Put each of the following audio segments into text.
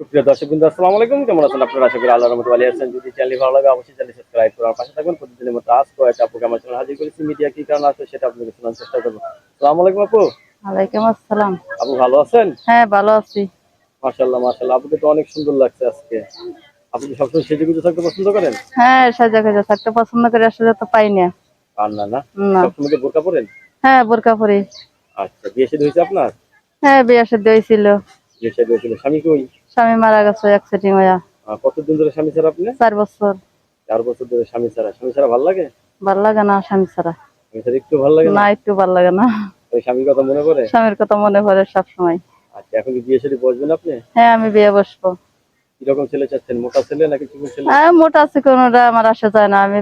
সুপ্রিয় দর্শক বিন্দু আসসালামু আলাইকুম। কেমন আছেন আপনারা? আশা করি আল্লাহর রহমতে ভালো আছেন। যদি চ্যানেল ভালো লাগে অবশ্যই চ্যানেল সাবস্ক্রাইব করুন আর পাশে থাকুন। প্রতিদিনের মতো আজ কয়েকটা আপুকে আমার চ্যানেল হাজির করেছি। মিডিয়া কি কারণ আছে সেটা আপনাকে শোনার চেষ্টা করব। আসসালামু আলাইকুম আপু। ওয়ালাইকুম আসসালাম। আপু ভালো আছেন? হ্যাঁ ভালো আছি। আপুকে তো অনেক সুন্দর লাগছে আজকে। আপনি সবসময় সেজে গুজে থাকতে পছন্দ করেন? হ্যাঁ সাজা থাকতে পছন্দ করে আসলে তো পাই না। আর না সবসময় কি বোরকা পরেন? হ্যাঁ বোরকা পরি। আচ্ছা বিয়ে শাদী হয়েছে আপনার? হ্যাঁ বিয়ে সাথে হয়েছিল। বিয়ে শাদী হয়েছিল। স্বামী কই? স্বামী মারা গেছে অ্যাক্সিডেন্ট হইয়া। আহ, কতদিন ধরে স্বামী ছাড়া আপনি? চার বছর। চার বছর ধরে স্বামী ছাড়া। স্বামী ছাড়া ভালো লাগে? ভালো লাগে না স্বামী ছাড়া। স্বামী ছাড়া একটু ভালো লাগে না? একটু ভালো লাগে না। ওই স্বামীর কথা মনে করে স্বামীর কথা মনে পড়ে সব সময় আচ্ছা এখন কি বিয়ে শাদী বসবেন আপনি? হ্যাঁ আমি বিয়ে বসবো। কীরকম ছেলে চাচ্ছেন মোটা ছেলে নাকি চিকন ছেলে? হ্যাঁ মোটা আছে কোনোটা আমার আসা যায় না। আমি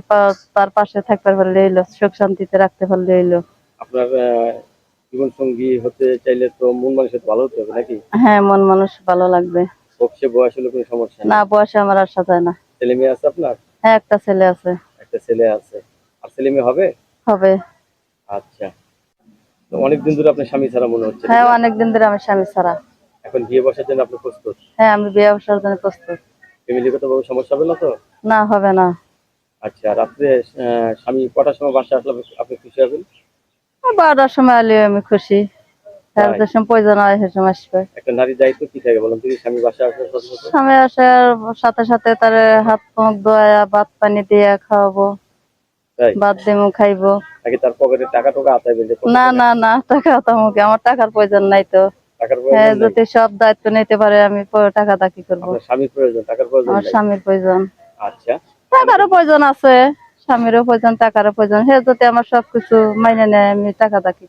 তার পাশে থাকতে পারলে হইল সুখ শান্তিতে রাখতে পারলে হইল। আপনার জীবন সঙ্গী হতে চাইলে তো মন মানুষের ভালো হতে হবে নাকি? হ্যাঁ মন মানুষ ভালো লাগবে। বক্সে বয়স হলে কোনো সমস্যা না বয়সে আমার আসা যায় না। ছেলে মেয়ে আছে আপনার? হ্যাঁ একটা ছেলে আছে। একটা ছেলে আছে। আর ছেলে মেয়ে হবে? হবে। আচ্ছা। তো অনেকদিন ধরে আপনার স্বামী ছাড়া মনে হচ্ছে হ্যাঁ অনেকদিন ধরে আমি স্বামী ছাড়া। এখন বিয়ে বসার জন্য আপনি প্রস্তুত? হ্যাঁ আমি বিয়ে বসার জন্য প্রস্তুত। ফ্যামিলিগত ভাবে সমস্যা হবে না তো? না হবে না। আচ্ছা রাত্রে স্বামী কটার সময় বাসা আসলে আপনি- আপনি খুশি হবেন? বারোটার সময় আলে আমি খুশি। তার সময় প্রয়োজন হয় সে সময় আসবে। একটা নারীর দায়িত্ব কি থাকে বলেন তুমি স্বামী আসার সাথে সাথে তার হাত মুখ ধোয়া ভাত পানি দিয়ে খাওয়াবো তাই? ভাত দিমু খাইবো। নাকি তার পকেটে টাকা টোকা আতাইবে না না না টাকা আমার টাকার প্রয়োজন নাই তো। হ্যাঁ যদি সব দায়িত্ব নিতে পারে আমি টাকা দাকি করব? স্বামীর প্রয়োজন টাকার প্রয়োজন আমার স্বামীর প্রয়োজন। আচ্ছা। টাকারও প্রয়োজন আছে স্বামীরও প্রয়োজন টাকারও প্রয়োজন। সে যদি আমার সবকিছু মাইনে নেয় আমি টাকা দা কি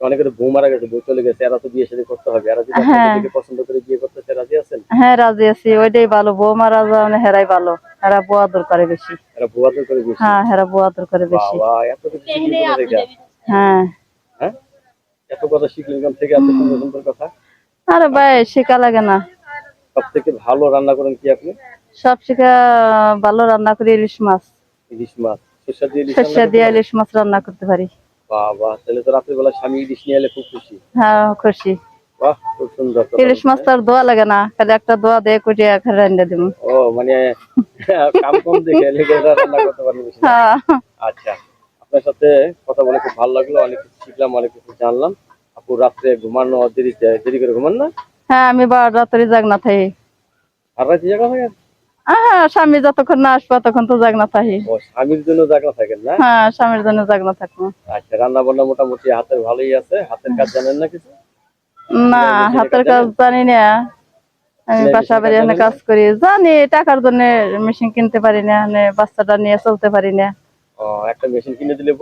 বউ মারা গেছে বউ চলে গেছে এরা তো বিয়ে শাদী করতে হবে। এরা যদি হ্যাঁ। পছন্দ করে বিয়ে করতে চায় রাজি আছেন? হ্যাঁ রাজি আছি ওইটাই ভালো। বউ মারা যাওয়া হেরাই ভালো। হেরা বউ আদর করে বেশি। এরা বউ আদর করে বিয়ে হ্যাঁ হেরা বউ আদর করে বেশি। বাবা এত কিছু শিখলেন হ্যাঁ। হ্যাঁ? এত কথা শিখলেন থেকে এত সুন্দর সুন্দর কথা? আরে ভাই শেখা লাগে না। সব থেকে ভালো রান্না করেন কি আপনি? সব শেখা ভালো রান্না করি ইলিশ মাছ। ইলিশ মাছ। সরষা দিয়ে ইলিশ সর্ষে দিয়ে ইলিশ মাছ রান্না করতে পারি? বাবা তাহলে তো রাত্রিবেলা স্বামী ইলিশ নিয়ে এলে খুব খুশি। হ্যাঁ খুশি। বাহ খুব সুন্দর। ইলিশ মাছ তো আর দোয়া লাগে না খালি একটা দোয়া দিয়ে কুটিয়ে এখানে রান্না দিব। ও মানে কাম কম দেখে লেগে রান্না করতে পারেন বেশি। হ্যাঁ। আচ্ছা আপনার সাথে কথা বলে খুব ভালো লাগল অনেক কিছু শিখলাম অনেক কিছু জানলাম। আপু রাত্রে ঘুমানো দেরিতে দেরি করে ঘুমান না? হ্যাঁ আমি বার রাত্রে জাগনা থাকি আর রাতে জায়গা থাকেন হ্যাঁ স্বামী যতক্ষণ না আসবে ততক্ষণ তো জাগনা থাকি। স্বামীর জন্য জায়গা থাকেন না? হ্যাঁ স্বামীর জন্য জাগনা থাকব। আচ্ছা রান্না বান্না মোটামুটি হাতের ভালোই আছে? হাতের কাজ জানেন না কিছু? না হাতের কাজ জানি না। আমি বাসা বাড়ি কাজ এনে কাজ করি। জানি টাকার জন্য মেশিন কিনতে পারি না বাচ্চাটা নিয়ে চলতে পারি না। ও একটা মেশিন কিনে দিলে